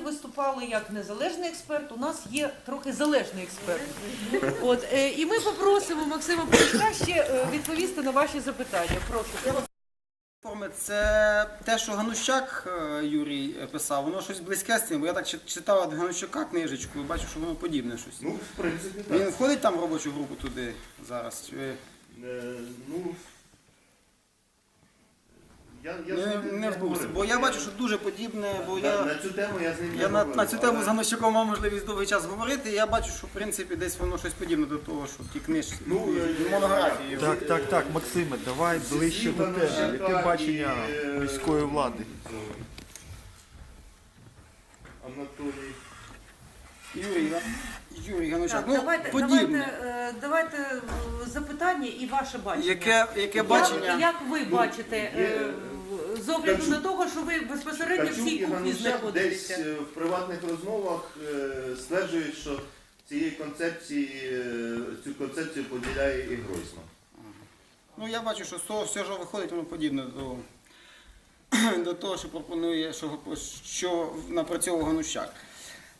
виступали як незалежний експерт. У нас є трохи залежний експерт. От е, і ми попросимо Максима Поліщука ще е, відповісти на ваші запитання. Прошу. Це те, що Ганущак е, Юрій писав, воно щось близьке з цим, бо я так читав від Ганущака книжечку і бачу, що воно подібне щось. Ну, в принципі, Він входить там в робочу групу туди зараз? Чи Е, Ну, я, я з Не, ним не в говорив. Бо я бачу, що дуже подібне, бо на, я, на цю тему я з ним не я на, говорив, на цю тему але- з Ганущаком мав можливість довгий час говорити, і я бачу, що в принципі десь воно щось подібне до того, що в тій книжці, Ну, е, монографії. Так, так, так, Максиме, давай ближче до тебе. Яке бачення міської влади? Анатолій. Юрій, да? Юрій Ганущак, Так, ну давайте, подібне. давайте, е, давайте е, запитання і ваше бачення. Яке, яке Як- бачення? Як, ви бачите, е, з огляду Качук- на того, що ви безпосередньо в Качук цій і кухні Ганущак десь знаходитеся? е, в приватних розмовах е, стверджують, що цієї концепції, е, цю концепцію поділяє і Гройсман. Ну я бачу, що з того все, що виходить, воно подібне до, до того, що пропонує, що, що напрацьовував Ганущак.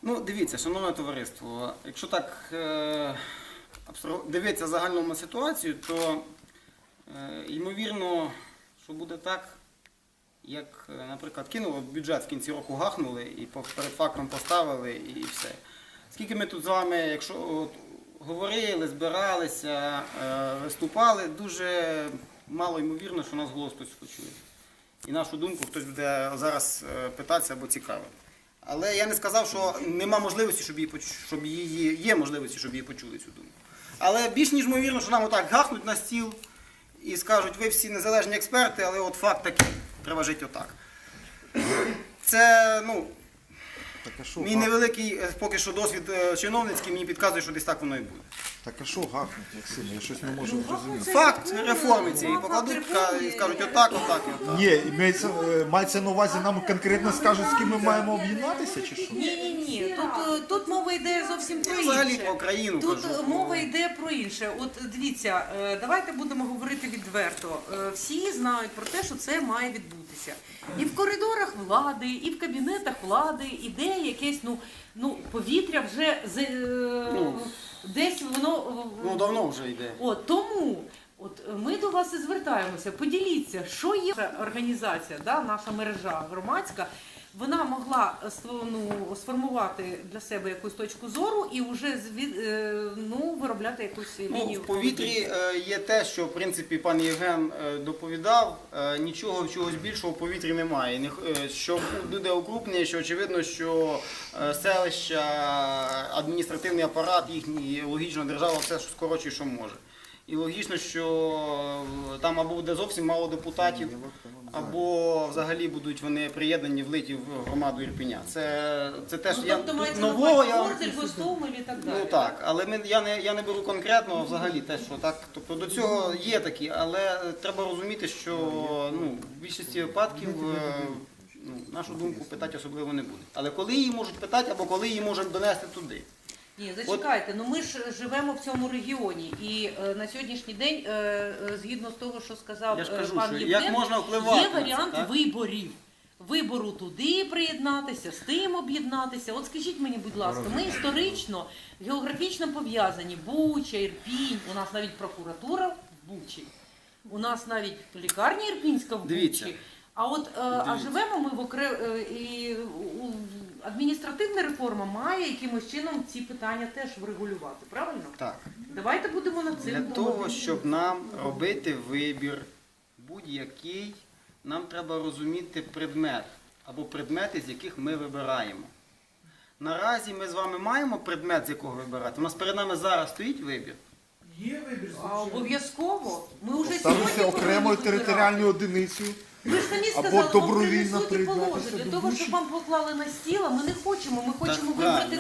Ну, дивіться, шановне товариство, якщо так е, дивитися загальну на ситуацію, то е, ймовірно, що буде так, як, е, наприклад, кинуло бюджет в кінці року гахнули і перед фактом поставили і все. Скільки ми тут з вами, якщо от, говорили, збиралися, е, виступали, дуже мало ймовірно, що нас голос хтось почує. І нашу думку хтось буде зараз питатися або цікавити. Але я не сказав, що нема можливості, щоб її щоб її є можливості, щоб її почули цю думку. Але більш ніж ймовірно, що нам отак гахнуть на стіл і скажуть, ви всі незалежні експерти, але от факт такий, треба жити отак. Це, ну, Так а що Мій невеликий е, поки що досвід е, чиновницький мені підказує, що десь так воно і буде. Так а що гахнуть, Максиме? Я щось не можу Ну, зрозуміти. Факт реформи цієї покладуть і скажуть отак, отак і отак. Ні, мається, е, мається на увазі, нам конкретно скажуть, з ким ми маємо об'єднатися, чи що? Ні, ні, ні. Тут, е, тут мова йде зовсім про Я інше. взагалі про країну Тут кажу. е, мова йде про інше. От дивіться, е, давайте будемо говорити відверто. Е, Всі знають про те, що це має відбутися. І в коридорах влади, і в кабінетах влади іде якесь ну, ну повітря вже з, е, десь воно Ну давно вже йде. От тому. От ми до вас і звертаємося. Поділіться, що є організація, да, наша мережа громадська. Вона могла е, ну, сформувати для себе якусь точку зору і вже е, ну, виробляти якусь Ну, лінію. в повітрі е, є те, що в принципі пан Євген доповідав. Нічого чогось більшого в повітрі немає. Що буде укрупнення, що очевидно, що селища, адміністративний апарат їхній, логічно держава все що скорочує, що може. І логічно, що е, там або буде зовсім мало депутатів, або взагалі будуть вони приєднані, влиті в громаду Ірпеня. Це, це теж ну, я тобто тут нового я Гостомель і так далі. Ну так, але ми, я, не, я не беру конкретно взагалі те, що так. Тобто до цього є такі, але треба розуміти, що ну, в більшості випадків е, ну, нашу думку питати особливо не буде. Але коли її можуть питати, або коли її можуть донести туди. Ні, зачекайте, ну ми ж живемо в цьому регіоні, і е, на сьогоднішній день, е, е, згідно з того, що сказав Я ж е, кажу, пан що Євген, як можна впливати є на це, варіант так? виборів. Вибору туди приєднатися, з тим об'єднатися. От скажіть мені, будь ласка, ми історично, географічно пов'язані. Буча, Ірпінь, у нас навіть прокуратура в Бучі, у нас навіть лікарня Ірпінська в Дивіться. Бучі. А от е, а живемо ми в окре... е, і адміністративна реформа має якимось чином ці питання теж врегулювати, правильно? Так. Давайте будемо над цим Для думати. того, щоб нам робити вибір будь-який, нам треба розуміти предмет або предмети, з яких ми вибираємо. Наразі ми з вами маємо предмет, з якого вибирати. У нас перед нами зараз стоїть вибір. Є вибір. А обов'язково ми вже сьогодні окремою повинні територіальною одиницею. Ви ж самі або сказали, вам добровільно принесуть і приєднатися положать. Для того, щоб вам поклали на стіл, а ми не хочемо. Ми хочемо правильно. вибрати